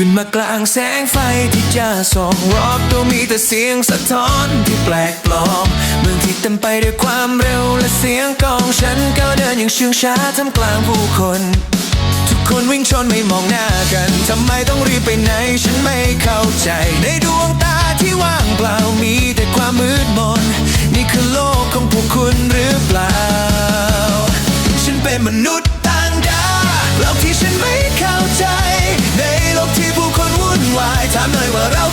ขึ้นมากลางแสงไฟที่จะส่องรอบตัวมีแต่เสียงสะท้อนที่แปลกปลอมเมืองที่เต็มไปด้วยความเร็วและเสียงกองฉันก้าวเดินอย่างเชื่องช้าท่ามกลางผู้คน ทุกคนวิ่งชนไม่มองหน้ากันทำไมต้องรีบไปไหนฉันไม่เข้าใจ ในดวงตาที่ว่างเปล่ามีแต่ความมืดมน นี่คือโลกของพวกคุณหรือเปล่า ฉันเป็นมนุษย์ นวา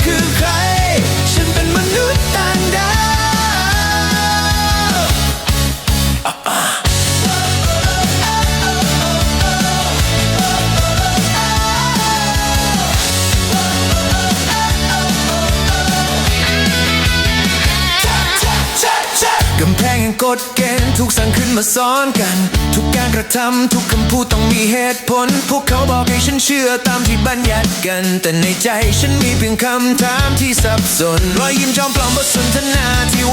กฎเกณฑ์ถูกสั่งขึ้นมาซ้อนกัน ทุกการกระทำทุกคำพูดต้องมีเหตุผล พวกเขาบอกให้ฉันเชื่อตามที่บัญญัติกัน แต่ในใจฉันมีเพียงคำถามที่สับสนรอยยิ้มจอมปลอมบทสนทนาที่